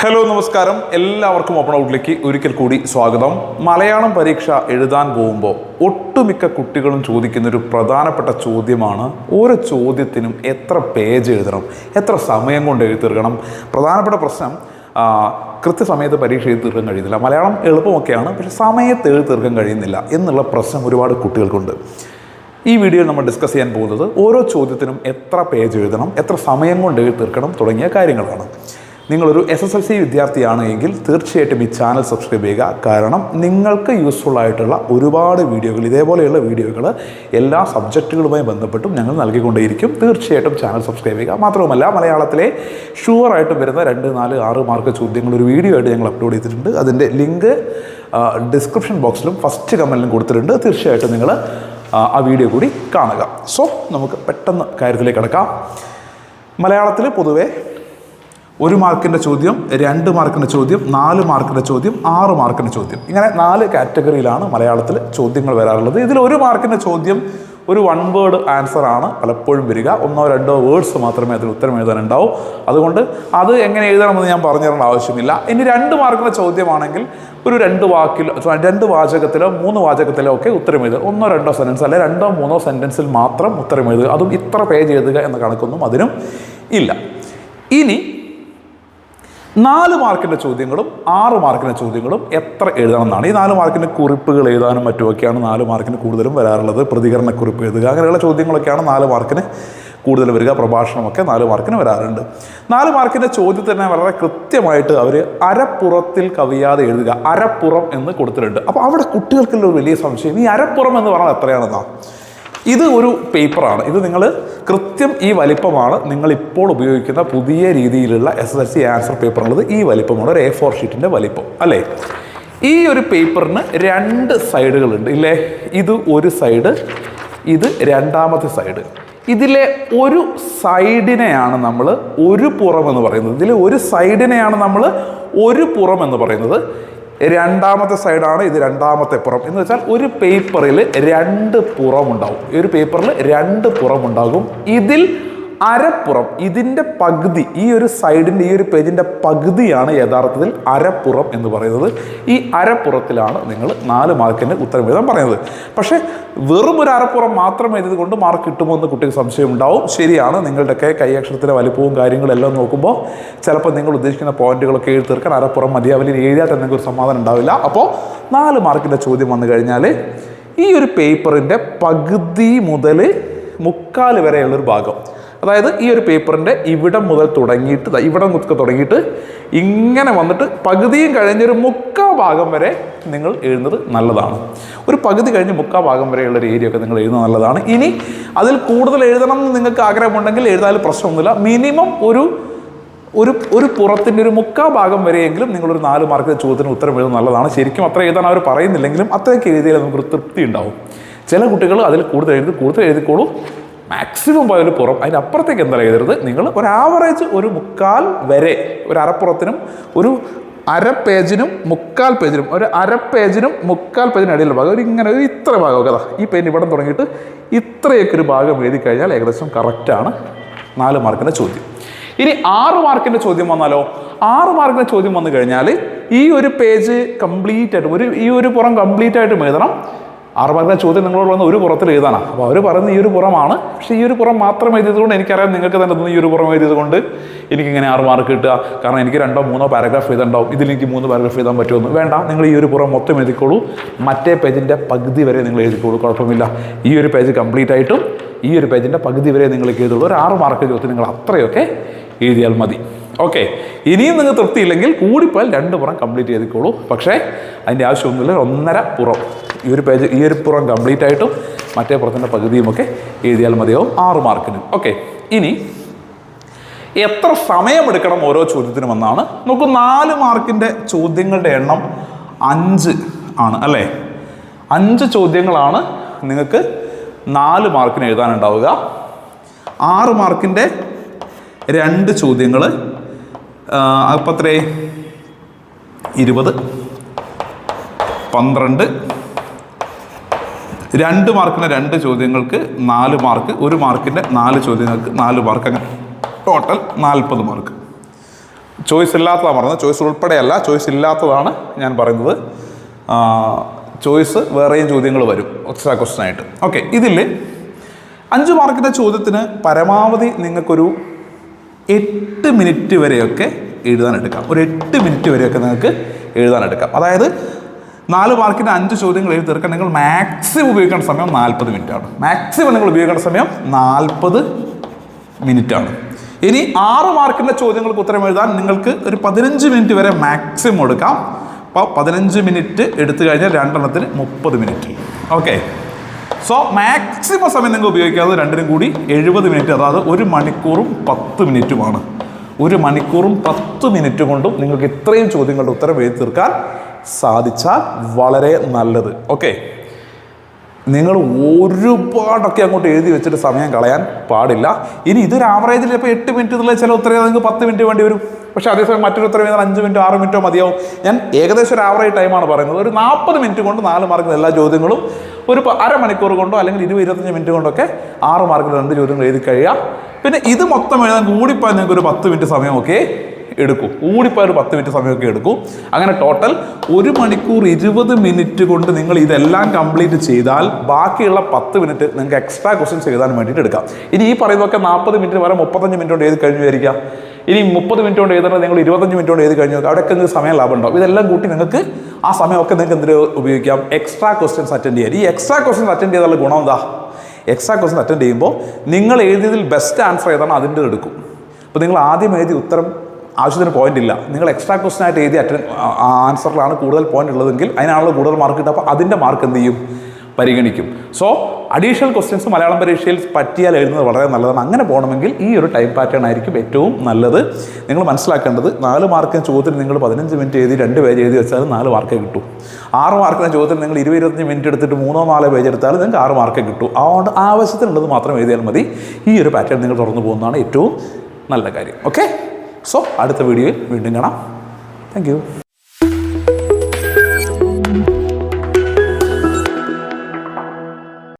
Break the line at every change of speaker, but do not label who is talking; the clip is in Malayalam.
ഹലോ നമസ്കാരം. എല്ലാവർക്കും ഓപ്പൺ ഔട്ടിലേക്ക് ഒരിക്കൽ കൂടി സ്വാഗതം. മലയാളം പരീക്ഷ എഴുതാൻ പോകുമ്പോൾ ഒട്ടുമിക്ക കുട്ടികളും ചോദിക്കുന്ന ഒരു പ്രധാനപ്പെട്ട ചോദ്യമാണ് ഓരോ ചോദ്യത്തിനും എത്ര പേജ് എഴുതണം എത്ര സമയം കൊണ്ട് എഴുതി തീർക്കണം? പ്രധാനപ്പെട്ട പ്രശ്നം കൃത്യസമയത്ത് പരീക്ഷ എഴുതി തീർക്കാൻ കഴിയുന്നില്ല. മലയാളം എളുപ്പമൊക്കെയാണ് പക്ഷേ സമയത്ത് എഴുതി തീർക്കാൻ കഴിയുന്നില്ല എന്നുള്ള പ്രശ്നം ഒരുപാട് കുട്ടികൾക്കുണ്ട്. ഈ വീഡിയോയിൽ നമ്മൾ ഡിസ്കസ് ചെയ്യാൻ പോകുന്നത് ഓരോ ചോദ്യത്തിനും എത്ര പേജ് എഴുതണം എത്ര സമയം കൊണ്ട് എഴുതി തീർക്കണം തുടങ്ങിയ കാര്യങ്ങളാണ്. നിങ്ങളൊരു എസ് എസ് എൽ സി വിദ്യാർത്ഥിയാണ് എങ്കിൽ തീർച്ചയായിട്ടും ഈ ചാനൽ സബ്സ്ക്രൈബ് ചെയ്യുക. കാരണം നിങ്ങൾക്ക് യൂസ്ഫുൾ ആയിട്ടുള്ള ഒരുപാട് വീഡിയോകൾ ഇതേപോലെയുള്ള വീഡിയോകൾ എല്ലാ സബ്ജക്റ്റുകളുമായി ബന്ധപ്പെട്ടും ഞങ്ങൾ നൽകിക്കൊണ്ടേയിരിക്കും. തീർച്ചയായിട്ടും ചാനൽ സബ്സ്ക്രൈബ് ചെയ്യുക. മാത്രവുമല്ല മലയാളത്തിലെ ഷുവറായിട്ടും വരുന്ന രണ്ട് നാല് ആറ് മാർക്ക് ചോദ്യങ്ങൾ ഒരു വീഡിയോ ആയിട്ട് ഞങ്ങൾ അപ്ലോഡ് ചെയ്തിട്ടുണ്ട്. അതിന്റെ ലിങ്ക് ഡിസ്ക്രിപ്ഷൻ ബോക്സിലും ഫസ്റ്റ് കമന്റിലും കൊടുത്തിട്ടുണ്ട്. തീർച്ചയായിട്ടും നിങ്ങൾ ആ, വീഡിയോ കൂടി കാണുക. സോ നമുക്ക് പെട്ടെന്ന് കാര്യത്തിലേക്ക് കിടക്കാം. മലയാളത്തിൽ പൊതുവെ ഒരു മാർക്കിന്റെ ചോദ്യം രണ്ട് മാർക്കിന്റെ ചോദ്യം നാല് മാർക്കിന്റെ ചോദ്യം ആറ് മാർക്കിന്റെ ചോദ്യം. ഇങ്ങനെ നാല് കാറ്റഗറിയിലാണ് മലയാളത്തിൽ ചോദ്യങ്ങൾ വരാറുള്ളത്. ഇതിൽ ഒരു മാർക്കിന്റെ ചോദ്യം ഒരു വൺ വേർഡ് ആൻസർ ആണ് പലപ്പോഴും വരിക. ഒന്നോ രണ്ടോ വേർഡ്സ് മാത്രമേ അതിൽ ഉത്തരം എഴുതാനുണ്ടാവും. അതുകൊണ്ട് അത് എങ്ങനെ എഴുതണമെന്ന് ഞാൻ പറഞ്ഞു തരേണ്ട ആവശ്യമില്ല. ഇനി രണ്ട് മാർക്കിന്റെ ചോദ്യമാണെങ്കിൽ ഒരു രണ്ട് വാക്കിൽ രണ്ട് വാചകത്തിലോ മൂന്ന് വാചകത്തിലോ ഒക്കെ ഉത്തരം എഴുതുക. ഒന്നോ രണ്ടോ സെന്റൻസ് അല്ലെ രണ്ടോ മൂന്നോ സെന്റൻസിൽ മാത്രം ഉത്തരം എഴുതുക. അതും ഇത്ര പേജ് എഴുതുക എന്ന കണക്കൊന്നും അതിനും ഇല്ല. ഇനി നാല് മാർക്കിന്റെ ചോദ്യങ്ങളും ആറ് മാർക്കിന്റെ ചോദ്യങ്ങളും എത്ര എഴുതണം എന്നാണ് ഈ നാല് മാർക്കിന്റെ കുറിപ്പുകൾ എഴുതാനും മറ്റുമൊക്കെയാണ് നാല് മാർക്കിന് കൂടുതലും വരാറുള്ളത്. പ്രതികരണ കുറിപ്പ് എഴുതുക അങ്ങനെയുള്ള ചോദ്യങ്ങളൊക്കെയാണ് നാല് മാർക്കിന് കൂടുതൽ വരിക പ്രഭാഷണമൊക്കെ നാല് മാർക്കിന് വരാറുണ്ട്. നാല് മാർക്കിന്റെ ചോദ്യത്തിന് തന്നെ വളരെ കൃത്യമായിട്ട് അവർ അരപ്പുറത്തിൽ കവിയാതെ എഴുതുക. അരപ്പുറം എന്ന് കൊടുത്തിട്ടുണ്ട്. അപ്പോൾ അവിടെ കുട്ടികൾക്കുള്ള ഒരു വലിയ സംശയം. ഈ അരപ്പുറം എന്ന് പറഞ്ഞാൽ എത്രയാണെന്നാണ് ഇത് ഒരു പേപ്പറാണ്. ഇത് നിങ്ങൾ കൃത്യം ഈ വലിപ്പമാണ് നിങ്ങൾ ഇപ്പോൾ ഉപയോഗിക്കുന്ന പുതിയ രീതിയിലുള്ള S S L C answer paper ഉള്ളത് ഈ വലിപ്പമാണ്. ഒരു എ ഫോർ ഷീറ്റിന്റെ വലിപ്പം അല്ലേ? ഈ ഒരു പേപ്പറിന് രണ്ട് സൈഡുകളുണ്ട്. ഇല്ലേ? ഇത് ഒരു സൈഡ് ഇത് രണ്ടാമത്തെ സൈഡ്. ഇതിലെ ഒരു സൈഡിനെയാണ് നമ്മൾ ഒരു പുറം എന്ന് പറയുന്നത്. ഇതിലെ ഒരു സൈഡിനെയാണ് നമ്മൾ ഒരു പുറം എന്ന് പറയുന്നത്. രണ്ടാമത്തെ സൈഡാണ് ഇത് രണ്ടാമത്തെ പുറം. എന്ന് വെച്ചാൽ ഒരു പേപ്പറിൽ രണ്ട് പുറമുണ്ടാവും. ഒരു പേപ്പറിൽ രണ്ട് പുറമുണ്ടാകും. ഇതിൽ അരപ്പുറം ഇതിന്റെ പകുതി ഈ ഒരു സൈഡിന്റെ ഈ ഒരു പേജിന്റെ പകുതിയാണ് യഥാർത്ഥത്തിൽ അരപ്പുറം എന്ന് പറയുന്നത്. ഈ അരപ്പുറത്തിലാണ് നിങ്ങൾ നാല് മാർക്കിന് ഉത്തരം എഴുതാൻ പറയുന്നത്. പക്ഷേ വെറും ഒരു അരപ്പുറം മാത്രം എഴുതിയത് കൊണ്ട് മാർക്ക് കിട്ടുമോ എന്ന് കുട്ടിക്ക് സംശയം ഉണ്ടാവും ശരിയാണ് നിങ്ങളുടെയൊക്കെ കൈയക്ഷരത്തിലെ വലിപ്പവും കാര്യങ്ങളെല്ലാം നോക്കുമ്പോൾ ചിലപ്പോൾ നിങ്ങൾ ഉദ്ദേശിക്കുന്ന പോയിന്റുകളൊക്കെ എഴുതി തീർക്കാൻ അരപ്പുറം മതിയാവില്ല ഇനി എഴുതിയാൽ തന്നെ ഒരു സമാധാനം ഉണ്ടാവില്ല. അപ്പോൾ നാല് മാർക്കിന്റെ ചോദ്യം വന്നു കഴിഞ്ഞാൽ ഈ ഒരു പേപ്പറിന്റെ പകുതി മുതൽ മുക്കാൽ വരെയുള്ളൊരു ഭാഗം. അതായത് ഈ ഒരു പേപ്പറിന്റെ ഇവിടെ മുതൽ തുടങ്ങിയിട്ട് ഇവിടെ മുതൽ തുടങ്ങിയിട്ട് ഇങ്ങനെ വന്നിട്ട് പകുതിയും കഴിഞ്ഞൊരു മുക്കാ ഭാഗം വരെ നിങ്ങൾ എഴുതുന്നത് നല്ലതാണ്. ഒരു പകുതി കഴിഞ്ഞ് മുക്കാ ഭാഗം വരെയുള്ള ഒരു ഏരിയ ഒക്കെ നിങ്ങൾ എഴുതുന്നത് നല്ലതാണ്. ഇനി അതിൽ കൂടുതൽ എഴുതണം എന്ന് നിങ്ങൾക്ക് ആഗ്രഹമുണ്ടെങ്കിൽ എഴുതാനും പ്രശ്നമൊന്നുമില്ല. മിനിമം ഒരു ഒരു ഒരു പുറത്തിന്റെ ഒരു മുക്കാ ഭാഗം വരെയെങ്കിലും നിങ്ങളൊരു നാല് മാർക്ക് ചോദ്യത്തിന് ഉത്തരം എഴുതുന്നത് നല്ലതാണ്. ശരിക്കും അത്ര എഴുതാൻ അവർ പറയുന്നില്ലെങ്കിലും അത്രയൊക്കെ എഴുതിയാൽ നമുക്കൊരു തൃപ്തി ഉണ്ടാവും. ചില കുട്ടികൾ അതിൽ കൂടുതൽ എഴുതി കൂടുതൽ എഴുതിക്കോളൂ. മാക്സിമം പോയാലും പുറം. അതിന്റെ അപ്പുറത്തേക്ക് എന്താ എഴുതരുത് നിങ്ങൾ ഒരു ആവറേജ് ഒരു മുക്കാൽ വരെ ഒരു അരപ്പുറത്തിനും ഒരു അര പേജിനും മുക്കാൽ പേജിനും ഒരു അര പേജിനും മുക്കാൽ പേജിനും ഇടയിലുള്ള ഭാഗം. ഒരു ഇങ്ങനെ ഒരു ഇത്ര ഭാഗം കഥ ഈ പേജ് ഇവിടെ തുടങ്ങിയിട്ട് ഇത്രയൊക്കെ ഒരു ഭാഗം എഴുതി കഴിഞ്ഞാൽ ഏകദേശം കറക്റ്റാണ് നാല് മാർക്കിന്റെ ചോദ്യം. ഇനി ആറ് മാർക്കിന്റെ ചോദ്യം വന്നാലോ? ആറ് മാർക്കിന്റെ ചോദ്യം വന്നു കഴിഞ്ഞാൽ ഈ ഒരു പേജ് കംപ്ലീറ്റ് ആയിട്ട് ഒരു ഈ ഒരു പുറം കംപ്ലീറ്റ് ആയിട്ടും എഴുതണം. മാർക്കിന്റെ ചോദ്യം നിങ്ങളോട് വന്ന് ഒരു പുറത്തിൽ എഴുതാനാണ് അപ്പോൾ അവർ പറയുന്ന ഈ ഒരു പുറമാണ്. പക്ഷേ ഈ ഒരു പുറം മാത്രം എഴുതിയതുകൊണ്ട് എനിക്കറിയാം നിങ്ങൾക്ക് തന്നെ ഈ ഒരു പുറം എഴുതിയത് കൊണ്ട് എനിക്കിങ്ങനെ ആറ് മാർക്ക് കിട്ടുക. കാരണം എനിക്ക് രണ്ടോ മൂന്നോ പാരഗ്രാഫ് എഴുതണ്ടാവും. ഇതിലെനിക്ക് മൂന്ന് പാരഗ്രാഫ് എഴുതാൻ പറ്റുമെന്ന്. വേണ്ട നിങ്ങൾ ഈ ഒരു പുറം മൊത്തം എഴുതിക്കോളൂ. മറ്റേ പേജിന്റെ പകുതി വരെ നിങ്ങൾ എഴുതിക്കോളൂ. കുഴപ്പമില്ല. ഈ ഒരു പേജ് കംപ്ലീറ്റ് ആയിട്ടും ഈ ഒരു പേജിന്റെ പകുതി വരെ നിങ്ങൾ എഴുതുള്ളൂ ഒരു ആറ് മാർക്ക് ചോദ്യത്തിന് നിങ്ങൾ അത്രയൊക്കെ എഴുതിയാൽ മതി. ഓക്കെ ഇനിയും നിങ്ങൾ തൃപ്തിയില്ലെങ്കിൽ കൂടിപ്പോയാൽ രണ്ട് പുറം കംപ്ലീറ്റ് ചെയ്തിക്കോളൂ. പക്ഷേ അതിന്റെ ആവശ്യമൊന്നുമില്ല. ഒന്നര പുറം. ഈ ഒരു പേജ് ഈ ഒരു പുറം കംപ്ലീറ്റ് ആയിട്ടും മറ്റേ പുറത്തിന്റെ പകുതിയുമൊക്കെ എഴുതിയാൽ മതിയാവും. ആറ് മാർക്കിന്. ഓക്കെ ഇനി എത്ര സമയമെടുക്കണം ഓരോ ചോദ്യത്തിനും എന്നാണ്. നമുക്ക് നാല് മാർക്കിന്റെ ചോദ്യങ്ങളുടെ എണ്ണം അഞ്ച് ആണ് അല്ലേ? അഞ്ച് ചോദ്യങ്ങളാണ് നിങ്ങൾക്ക് നാല് മാർക്കിന് എഴുതാനുണ്ടാവുക. ആറ് മാർക്കിന്റെ രണ്ട് ചോദ്യങ്ങൾ അപ്പം അത്രേ ഇരുപത്. പന്ത്രണ്ട്. രണ്ട് മാർക്കിന് രണ്ട് ചോദ്യങ്ങൾക്ക് നാല് മാർക്ക് ഒരു മാർക്കിന്റെ നാല് ചോദ്യങ്ങൾക്ക് നാല് മാർക്ക് അങ്ങനെ. ടോട്ടൽ നാൽപ്പത് മാർക്ക്. ചോയ്സ് ഇല്ലാത്തതാണ് പറയുന്നത് ചോയ്സ് ഉൾപ്പെടെയല്ല. ചോയ്സ് ഇല്ലാത്തതാണ് ഞാൻ പറയുന്നത്. ചോയ്സ് വേറെയും ചോദ്യങ്ങൾ വരും. എക്സ്ട്രാ ക്വസ്റ്റൻ ആയിട്ട്. ഓക്കെ ഇതിൽ അഞ്ച് മാർക്കിന്റെ ചോദ്യത്തിന് പരമാവധി നിങ്ങൾക്കൊരു എട്ട് മിനിറ്റ് വരെയൊക്കെ എഴുതാൻ എടുക്കാം. ഒരു എട്ട് മിനിറ്റ് വരെയൊക്കെ നിങ്ങൾക്ക് എഴുതാൻ എടുക്കാം. അതായത് നാല് മാർക്കിന് അഞ്ച് ചോദ്യങ്ങൾ എഴുതി തീർക്കാൻ നിങ്ങൾ മാക്സിമം ഉപയോഗിക്കേണ്ട സമയം നാൽപ്പത് മിനിറ്റാണ്. മാക്സിമം നിങ്ങൾ ഉപയോഗിക്കേണ്ട സമയം നാൽപ്പത് മിനിറ്റാണ്. ഇനി ആറ് മാർക്കിന്റെ ചോദ്യങ്ങൾക്ക് ഉത്തരം എഴുതാൻ നിങ്ങൾക്ക് ഒരു പതിനഞ്ച് മിനിറ്റ് വരെ മാക്സിമം എടുക്കാം. അപ്പോൾ പതിനഞ്ച് മിനിറ്റ് എടുത്തു കഴിഞ്ഞാൽ രണ്ടെണ്ണത്തിന് മുപ്പത് മിനിറ്റ്. ഓക്കെ. സോ മാക്സിമം സമയം നിങ്ങൾ ഉപയോഗിക്കാതെ രണ്ടിനും കൂടി എഴുപത് മിനിറ്റ് അതായത് ഒരു മണിക്കൂറും പത്ത് മിനിറ്റുമാണ്. ഒരു മണിക്കൂറും പത്ത് മിനിറ്റ് കൊണ്ടും നിങ്ങൾക്ക് ഇത്രയും ചോദ്യങ്ങളുടെ ഉത്തരം എഴുതി തീർക്കാൻ സാധിച്ചാൽ വളരെ നല്ലത്. ഓക്കെ നിങ്ങൾ ഒരുപാടൊക്കെ അങ്ങോട്ട് എഴുതി വെച്ചിട്ട് സമയം കളയാൻ പാടില്ല. ഇനി ഇതൊരു ആവറേജിൽ ഇപ്പോൾ എട്ട് മിനിറ്റ് എന്നുള്ള ചില ഉത്തരവ് നിങ്ങൾക്ക് പത്ത് മിനിറ്റ് വേണ്ടി വരും. പക്ഷേ അതേസമയം മറ്റൊരു ഉത്തരവ് അഞ്ച് മിനിറ്റോ ആറ് മിനിറ്റോ മതിയാവും. ഞാൻ ഏകദേശം ഒരു ആവറേജ് ടൈമാണ് പറയുന്നത്. ഒരു നാൽപ്പത് മിനിറ്റ് കൊണ്ട് നാല് മാർക്കിന് എല്ലാ ചോദ്യങ്ങളും ഒരു അരമണിക്കൂർ കൊണ്ടോ അല്ലെങ്കിൽ ഇരുപത് ഇരുപത്തഞ്ച് മിനിറ്റ് കൊണ്ടൊക്കെ ആറ് മാർക്കിന് രണ്ട് ചോദ്യങ്ങൾ എഴുതി കഴിയാം പിന്നെ ഇത് മൊത്തം എഴുതാൻ കൂടിപ്പോയാൽ നിങ്ങൾക്ക് ഒരു പത്ത് മിനിറ്റ് സമയമൊക്കെ എടുക്കും. കൂടിപ്പോയ ഒരു പത്ത് മിനിറ്റ് സമയമൊക്കെ എടുക്കും. അങ്ങനെ ടോട്ടൽ ഒരു മണിക്കൂർ ഇരുപത് മിനിറ്റ് കൊണ്ട് നിങ്ങൾ ഇതെല്ലാം കംപ്ലീറ്റ് ചെയ്താൽ ബാക്കിയുള്ള പത്ത് മിനിറ്റ് നിങ്ങൾക്ക് എക്സ്ട്രാ ക്വസ്റ്റ്യൻസ് എഴുതാൻ വേണ്ടിയിട്ട് എടുക്കാം. ഇനി ഈ പറയുന്നതൊക്കെ നാൽപ്പത് മിനിറ്റ് വരെ മുപ്പത്തഞ്ച് മിനിറ്റ് കൊണ്ട് എഴുതി കഴിഞ്ഞു വരിക ഇനി മുപ്പത് മിനിറ്റ് കൊണ്ട് എഴുതേണ്ടത് നിങ്ങൾ ഇരുപത്തഞ്ച് മിനിറ്റ് കൊണ്ട് എഴുതി കഴിഞ്ഞു അവിടെയൊക്കെ നിങ്ങൾക്ക് സമയം ലാഭം ഉണ്ടാവും. ഇതെല്ലാം കൂട്ടി നിങ്ങൾക്ക് ആ സമയമൊക്കെ നിങ്ങൾക്ക് എന്തിനു ഉപയോഗിക്കാം? എക്സ്ട്രാ ക്വസ്റ്റ്യൻസ് അറ്റൻഡ് ചെയ്യാൻ. ഈ എക്സ്ട്രാ ക്വസ്റ്റ്യൻസ് അറ്റൻഡ് ചെയ്താലുള്ള ഗുണം എന്താ? എക്സ്ട്രാ ക്വസ്റ്റ്യൻ അറ്റൻഡ് ചെയ്യുമ്പോൾ നിങ്ങൾ എഴുതിയതിൽ ബെസ്റ്റ് ആൻസർ ഏതാണ്? അതിന്റെ എടുക്കും. അപ്പോൾ നിങ്ങൾ ആദ്യം എഴുതി ഉത്തരം ആവശ്യത്തിന് പോയിന്റ് ഇല്ല. നിങ്ങൾ എക്സ്ട്രാ ക്വസ്റ്റൻ ആയിട്ട് എഴുതി അറ്റൻ ആൻസറിലാണ് കൂടുതൽ പോയിന്റ് ഉള്ളതെങ്കിൽ അതിനാണല്ലോ കൂടുതൽ മാർക്ക് കിട്ടുക. അപ്പോൾ അതിന്റെ മാർക്ക് എന്ത് ചെയ്യും? പരിഗണിക്കും. സോ അഡീഷണൽ ക്വസ്റ്റ്യൻസ് മലയാളം പരീക്ഷയിൽ പറ്റിയാൽ എഴുതുന്നത് വളരെ നല്ലതാണ്. അങ്ങനെ പോകണമെങ്കിൽ ഈ ഒരു ടൈം പാറ്റേൺ ആയിരിക്കും ഏറ്റവും നല്ലത്. നിങ്ങൾ മനസ്സിലാക്കേണ്ടത് നാല് മാർക്കിന് ചോദ്യത്തിന് നിങ്ങൾ പതിനഞ്ച് മിനിറ്റ് എഴുതി രണ്ട് പേജ് എഴുതി വെച്ചാൽ നാല് മാർക്കേ കിട്ടും. ആറ് മാർക്കിന് ചോദ്യത്തിന് നിങ്ങൾ ഇരുപത് ഇരുപത്തഞ്ച് മിനിറ്റ് എടുത്തിട്ട് മൂന്നോ നാലോ പേജ് എടുത്താൽ നിങ്ങൾക്ക് ആറ് മാർക്കേ കിട്ടും. അതുകൊണ്ട് ആവശ്യത്തിനുള്ളത് മാത്രം എഴുതിയാൽ മതി. ഈ ഒരു പാറ്റേൺ നിങ്ങൾ തുറന്നു പോകുന്നതാണ് ഏറ്റവും നല്ല കാര്യം. ഓക്കെ സോ അടുത്ത വീഡിയോയിൽ വീണ്ടും കാണാം. താങ്ക്